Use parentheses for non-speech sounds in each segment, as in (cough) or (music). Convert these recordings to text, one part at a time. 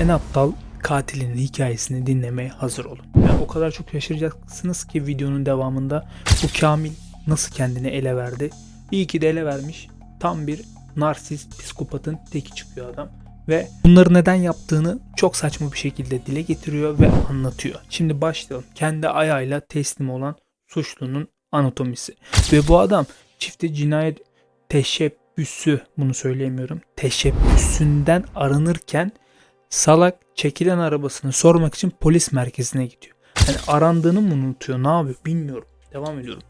en aptal katilin hikayesini dinlemeye hazır olun. Yani o kadar çok şaşıracaksınız ki videonun devamında bu Kamil nasıl kendini ele verdi. İyi ki de ele vermiş. Tam bir narsist, psikopatın teki çıkıyor adam. Ve bunları neden yaptığını çok saçma bir şekilde dile getiriyor ve anlatıyor. Şimdi başlayalım. Kendi ayağıyla teslim olan suçlunun anatomisi. Ve bu adam çifte cinayet teşebbüsü bunu söyleyemiyorum. Teşebbüsünden aranırken salak çekilen arabasını sormak için polis merkezine gidiyor. Yani arandığını mı unutuyor ne yapıyor bilmiyorum. Devam ediyorum.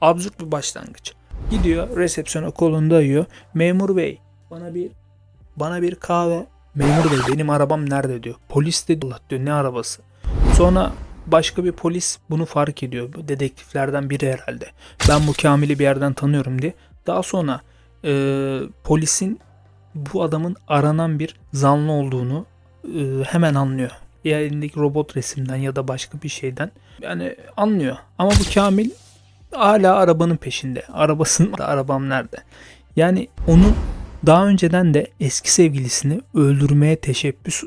Absürt bir başlangıç. Gidiyor resepsiyona kolunda yiyor. Memur bey bana bir bana bir kahve. Memur bey benim arabam nerede diyor. Polis de Allah diyor ne arabası. Sonra başka bir polis bunu fark ediyor. Bu dedektiflerden biri herhalde. Ben bu Kamil'i bir yerden tanıyorum diye. Daha sonra e, polisin bu adamın aranan bir zanlı olduğunu hemen anlıyor. Ya elindeki robot resimden ya da başka bir şeyden. Yani anlıyor. Ama bu Kamil hala arabanın peşinde. Arabasının (laughs) arabam nerede? Yani onun daha önceden de eski sevgilisini öldürmeye teşebbüs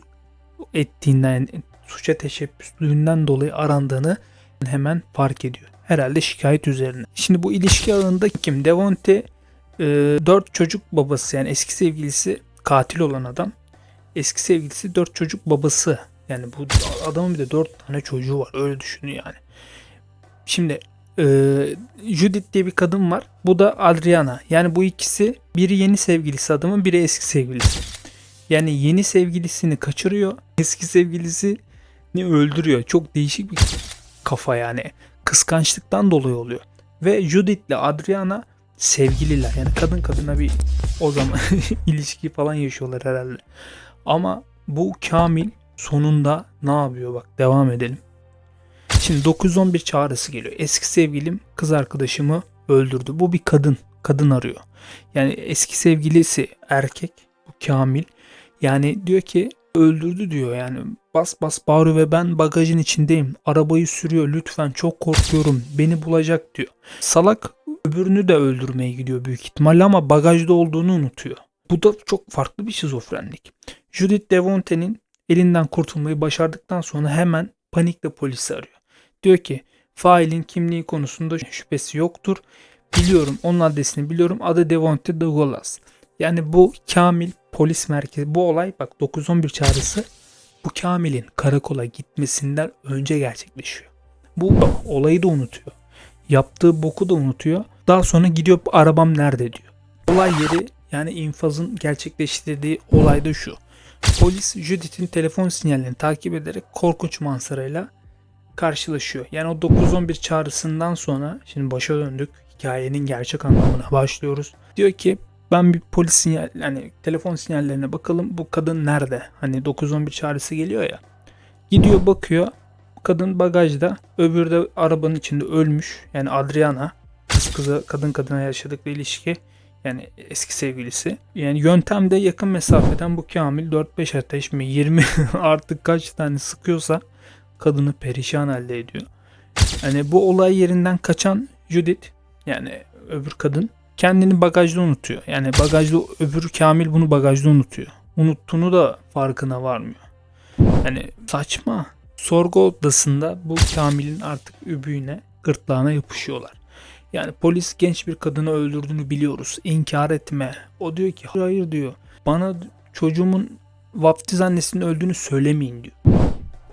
ettiğinden suça teşebbüslüğünden dolayı arandığını hemen fark ediyor. Herhalde şikayet üzerine. Şimdi bu ilişki ağında kim? Devonte e, 4 çocuk babası yani eski sevgilisi katil olan adam. Eski sevgilisi 4 çocuk babası. Yani bu adamın bir de 4 tane çocuğu var. Öyle düşünün yani. Şimdi e, Judith diye bir kadın var. Bu da Adriana. Yani bu ikisi biri yeni sevgilisi adamın biri eski sevgilisi. Yani yeni sevgilisini kaçırıyor. Eski sevgilisini öldürüyor. Çok değişik bir kafa yani. Kıskançlıktan dolayı oluyor. Ve Judith ile Adriana sevgililer. Yani kadın kadına bir o zaman (laughs) ilişki falan yaşıyorlar herhalde. Ama bu Kamil sonunda ne yapıyor bak devam edelim. Şimdi 911 çağrısı geliyor. Eski sevgilim kız arkadaşımı öldürdü. Bu bir kadın. Kadın arıyor. Yani eski sevgilisi erkek. Bu Kamil. Yani diyor ki öldürdü diyor yani bas bas bağırıyor ve ben bagajın içindeyim. Arabayı sürüyor lütfen çok korkuyorum beni bulacak diyor. Salak öbürünü de öldürmeye gidiyor büyük ihtimalle ama bagajda olduğunu unutuyor. Bu da çok farklı bir şizofrenlik. Judith Devonte'nin elinden kurtulmayı başardıktan sonra hemen panikle polisi arıyor. Diyor ki failin kimliği konusunda şüphesi yoktur. Biliyorum onun adresini biliyorum. Adı Devonte Douglas. Yani bu Kamil polis merkezi bu olay bak 911 çağrısı bu Kamil'in karakola gitmesinden önce gerçekleşiyor. Bu olayı da unutuyor. Yaptığı boku da unutuyor. Daha sonra gidiyor arabam nerede diyor. Olay yeri yani infazın gerçekleştirdiği olay da şu. Polis Judith'in telefon sinyallerini takip ederek korkunç manzarayla karşılaşıyor. Yani o 911 çağrısından sonra şimdi başa döndük. Hikayenin gerçek anlamına başlıyoruz. Diyor ki ben bir polis sinyal yani telefon sinyallerine bakalım bu kadın nerede? Hani 911 çağrısı geliyor ya. Gidiyor bakıyor. Kadın bagajda, öbürü de arabanın içinde ölmüş. Yani Adriana kız kıza kadın kadına yaşadıkları ilişki yani eski sevgilisi. Yani yöntemde yakın mesafeden bu Kamil 4-5 ateş mi 20 (laughs) artık kaç tane sıkıyorsa kadını perişan elde ediyor. Hani bu olay yerinden kaçan Judith yani öbür kadın kendini bagajda unutuyor. Yani bagajda öbür Kamil bunu bagajda unutuyor. Unuttuğunu da farkına varmıyor. Yani saçma. Sorgu odasında bu Kamil'in artık übüğüne, gırtlağına yapışıyorlar. Yani polis genç bir kadını öldürdüğünü biliyoruz. İnkar etme. O diyor ki hayır diyor. Bana çocuğumun vaftiz annesinin öldüğünü söylemeyin diyor.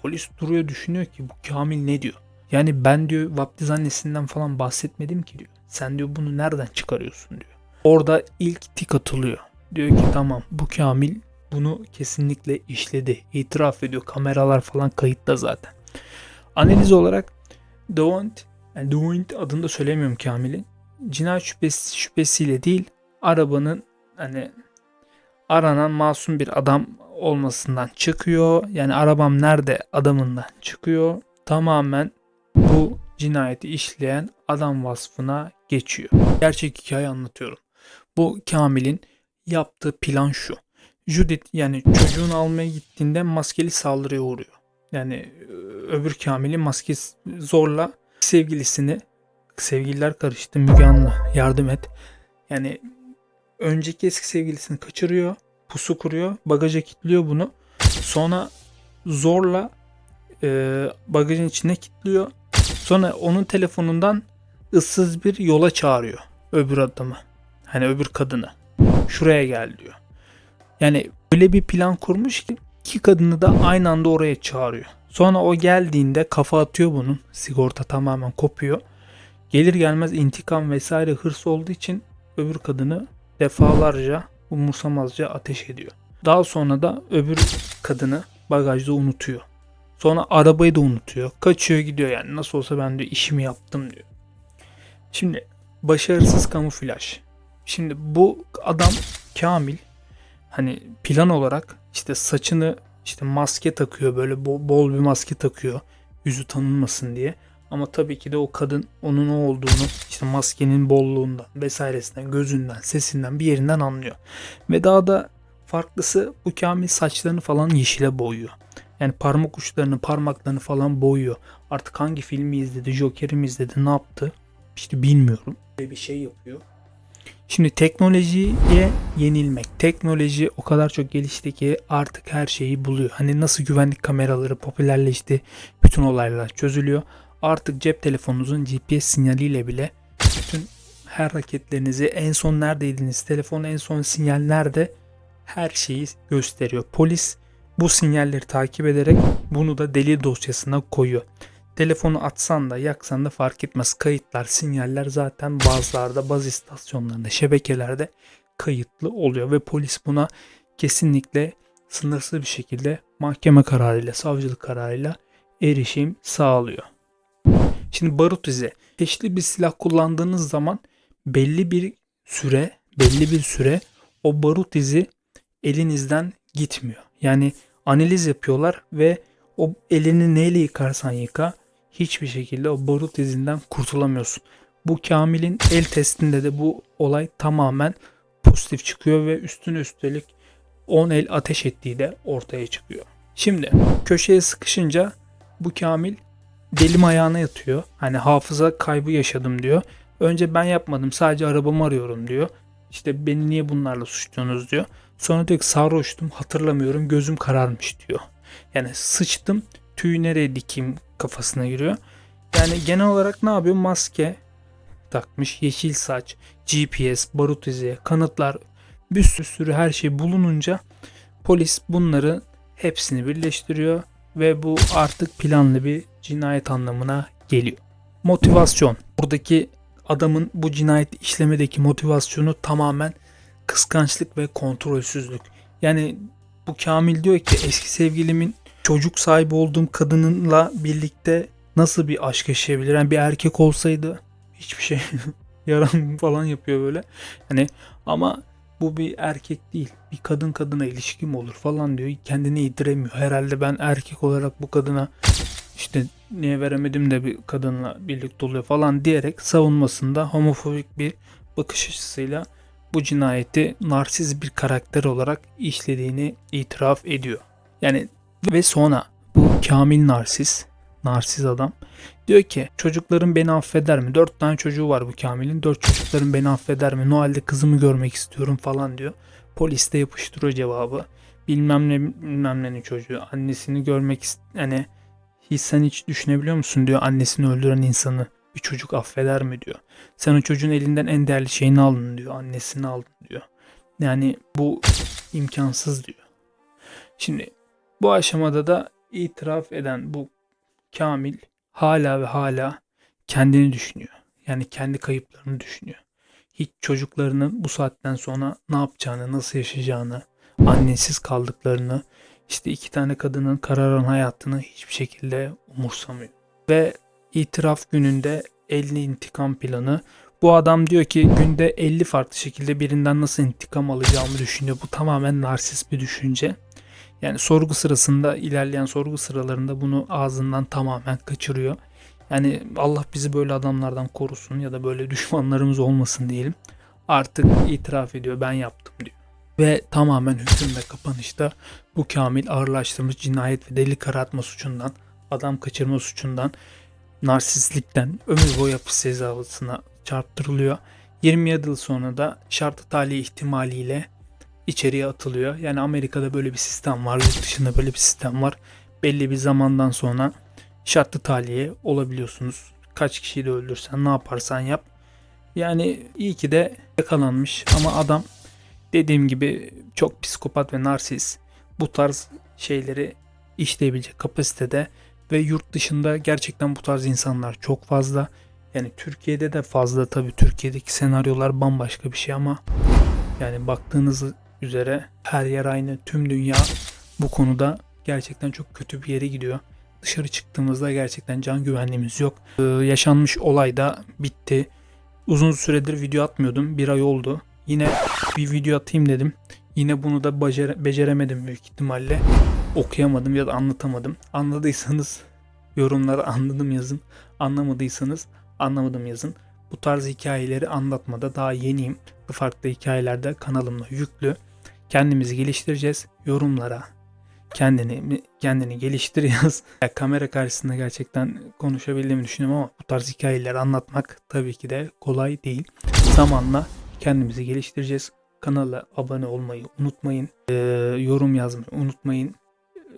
Polis duruyor düşünüyor ki bu Kamil ne diyor. Yani ben diyor vaftiz annesinden falan bahsetmedim ki diyor. Sen diyor bunu nereden çıkarıyorsun diyor. Orada ilk tik atılıyor. Diyor ki tamam bu Kamil bunu kesinlikle işledi. İtiraf ediyor. Kameralar falan kayıtta zaten. Analiz olarak Devont, yani Devont adını da söylemiyorum Kamil'in. Cinayet şüphesi, şüphesiyle değil arabanın hani aranan masum bir adam olmasından çıkıyor. Yani arabam nerede adamından çıkıyor. Tamamen bu cinayeti işleyen adam vasfına geçiyor. Gerçek hikaye anlatıyorum. Bu Kamil'in yaptığı plan şu. Judith yani çocuğunu almaya gittiğinde maskeli saldırıya uğruyor. Yani öbür Kamil'in maskesi zorla sevgilisini sevgililer karıştı Müge Anlı yardım et. Yani önceki eski sevgilisini kaçırıyor. Pusu kuruyor. Bagaja kilitliyor bunu. Sonra zorla e, bagajın içine kilitliyor. Sonra onun telefonundan ıssız bir yola çağırıyor öbür adamı. Hani öbür kadını. Şuraya gel diyor. Yani öyle bir plan kurmuş ki iki kadını da aynı anda oraya çağırıyor. Sonra o geldiğinde kafa atıyor bunun. Sigorta tamamen kopuyor. Gelir gelmez intikam vesaire hırs olduğu için öbür kadını defalarca umursamazca ateş ediyor. Daha sonra da öbür kadını bagajda unutuyor. Sonra arabayı da unutuyor. Kaçıyor gidiyor yani. Nasıl olsa ben de işimi yaptım diyor. Şimdi başarısız kamuflaj. Şimdi bu adam Kamil hani plan olarak işte saçını işte maske takıyor böyle bol, bir maske takıyor yüzü tanınmasın diye. Ama tabii ki de o kadın onun o olduğunu işte maskenin bolluğundan vesairesinden gözünden sesinden bir yerinden anlıyor. Ve daha da farklısı bu Kamil saçlarını falan yeşile boyuyor. Yani parmak uçlarını parmaklarını falan boyuyor. Artık hangi filmi izledi, Joker'i mi izledi, ne yaptı? İşte bilmiyorum. Böyle bir şey yapıyor. Şimdi teknolojiye yenilmek. Teknoloji o kadar çok gelişti ki artık her şeyi buluyor. Hani nasıl güvenlik kameraları popülerleşti, bütün olaylar çözülüyor. Artık cep telefonunuzun GPS sinyaliyle bile bütün her hareketlerinizi en son neredeydiniz, telefonun en son sinyal nerede her şeyi gösteriyor. Polis bu sinyalleri takip ederek bunu da delil dosyasına koyuyor. Telefonu atsan da yaksan da fark etmez. Kayıtlar, sinyaller zaten bazılarda, bazı istasyonlarında, şebekelerde kayıtlı oluyor ve polis buna kesinlikle sınırsız bir şekilde mahkeme kararıyla, savcılık kararıyla erişim sağlıyor. Şimdi barut izi. Ateşli bir silah kullandığınız zaman belli bir süre, belli bir süre o barut izi elinizden gitmiyor. Yani analiz yapıyorlar ve o elini neyle yıkarsan yıka hiçbir şekilde o barut izinden kurtulamıyorsun. Bu Kamil'in el testinde de bu olay tamamen pozitif çıkıyor ve üstüne üstelik 10 el ateş ettiği de ortaya çıkıyor. Şimdi köşeye sıkışınca bu Kamil delim ayağına yatıyor. Hani hafıza kaybı yaşadım diyor. Önce ben yapmadım sadece arabamı arıyorum diyor. İşte beni niye bunlarla suçluyorsunuz diyor. Sonra diyor ki sarhoştum hatırlamıyorum gözüm kararmış diyor. Yani sıçtım tüyü nereye dikeyim kafasına giriyor. Yani genel olarak ne yapıyor? Maske takmış, yeşil saç, GPS, barut izi, kanıtlar bir sürü her şey bulununca polis bunları hepsini birleştiriyor ve bu artık planlı bir cinayet anlamına geliyor. Motivasyon. Buradaki adamın bu cinayet işlemedeki motivasyonu tamamen kıskançlık ve kontrolsüzlük. Yani bu Kamil diyor ki eski sevgilimin çocuk sahibi olduğum kadınla birlikte nasıl bir aşk yaşayabilir? Yani bir erkek olsaydı hiçbir şey (laughs) yaran falan yapıyor böyle. Hani ama bu bir erkek değil. Bir kadın kadına ilişkim olur falan diyor. Kendini yediremiyor. Herhalde ben erkek olarak bu kadına işte niye veremedim de bir kadınla birlikte oluyor falan diyerek savunmasında homofobik bir bakış açısıyla bu cinayeti narsiz bir karakter olarak işlediğini itiraf ediyor. Yani ve sonra bu kamil narsiz, narsiz adam diyor ki çocuklarım beni affeder mi? Dört tane çocuğu var bu Kamil'in. Dört çocuklarım beni affeder mi? Noel'de kızımı görmek istiyorum falan diyor. Polis de yapıştırıyor cevabı. Bilmem ne bilmem nenin çocuğu. Annesini görmek ist hani hiç sen hiç düşünebiliyor musun diyor annesini öldüren insanı bir çocuk affeder mi diyor. Sen o çocuğun elinden en değerli şeyini aldın diyor. Annesini aldın diyor. Yani bu imkansız diyor. Şimdi bu aşamada da itiraf eden bu Kamil hala ve hala kendini düşünüyor. Yani kendi kayıplarını düşünüyor. Hiç çocuklarının bu saatten sonra ne yapacağını, nasıl yaşayacağını, annesiz kaldıklarını, işte iki tane kadının kararan hayatını hiçbir şekilde umursamıyor. Ve itiraf gününde 50 intikam planı. Bu adam diyor ki günde 50 farklı şekilde birinden nasıl intikam alacağımı düşünüyor. Bu tamamen narsist bir düşünce. Yani sorgu sırasında ilerleyen sorgu sıralarında bunu ağzından tamamen kaçırıyor. Yani Allah bizi böyle adamlardan korusun ya da böyle düşmanlarımız olmasın diyelim. Artık itiraf ediyor ben yaptım diyor. Ve tamamen hüküm ve kapanışta bu Kamil ağırlaştırmış cinayet ve deli karartma suçundan, adam kaçırma suçundan, narsistlikten ömür boyu hapis cezasına çarptırılıyor. 27 yıl sonra da şartlı tahliye ihtimaliyle içeriye atılıyor. Yani Amerika'da böyle bir sistem var, yurt dışında böyle bir sistem var. belli bir zamandan sonra şartlı tahliye olabiliyorsunuz. Kaç kişiyi de öldürsen ne yaparsan yap. Yani iyi ki de yakalanmış ama adam dediğim gibi çok psikopat ve narsist. Bu tarz şeyleri işleyebilecek kapasitede ve yurt dışında gerçekten bu tarz insanlar çok fazla. Yani Türkiye'de de fazla tabii Türkiye'deki senaryolar bambaşka bir şey ama yani baktığınız üzere her yer aynı. Tüm dünya bu konuda gerçekten çok kötü bir yere gidiyor. Dışarı çıktığımızda gerçekten can güvenliğimiz yok. Ee, yaşanmış olay da bitti. Uzun süredir video atmıyordum. Bir ay oldu. Yine bir video atayım dedim. Yine bunu da becere- beceremedim büyük ihtimalle. Okuyamadım ya da anlatamadım. Anladıysanız (laughs) yorumlara anladım yazın. Anlamadıysanız anlamadım yazın. Bu tarz hikayeleri anlatmada daha yeniyim. Farklı hikayelerde kanalımda yüklü. Kendimizi geliştireceğiz. Yorumlara kendini kendini geliştir yaz. (laughs) Ya, kamera karşısında gerçekten konuşabildiğimi düşünüyorum ama bu tarz hikayeleri anlatmak tabii ki de kolay değil. Zamanla kendimizi geliştireceğiz. Kanala abone olmayı unutmayın. Ee, yorum yazmayı unutmayın.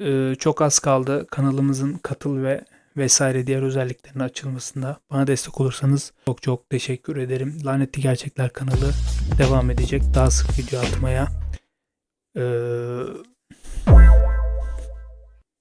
Ee, çok az kaldı kanalımızın katıl ve vesaire diğer özelliklerinin açılmasında. Bana destek olursanız çok çok teşekkür ederim. Lanetli Gerçekler kanalı devam edecek. Daha sık video atmaya. Ee,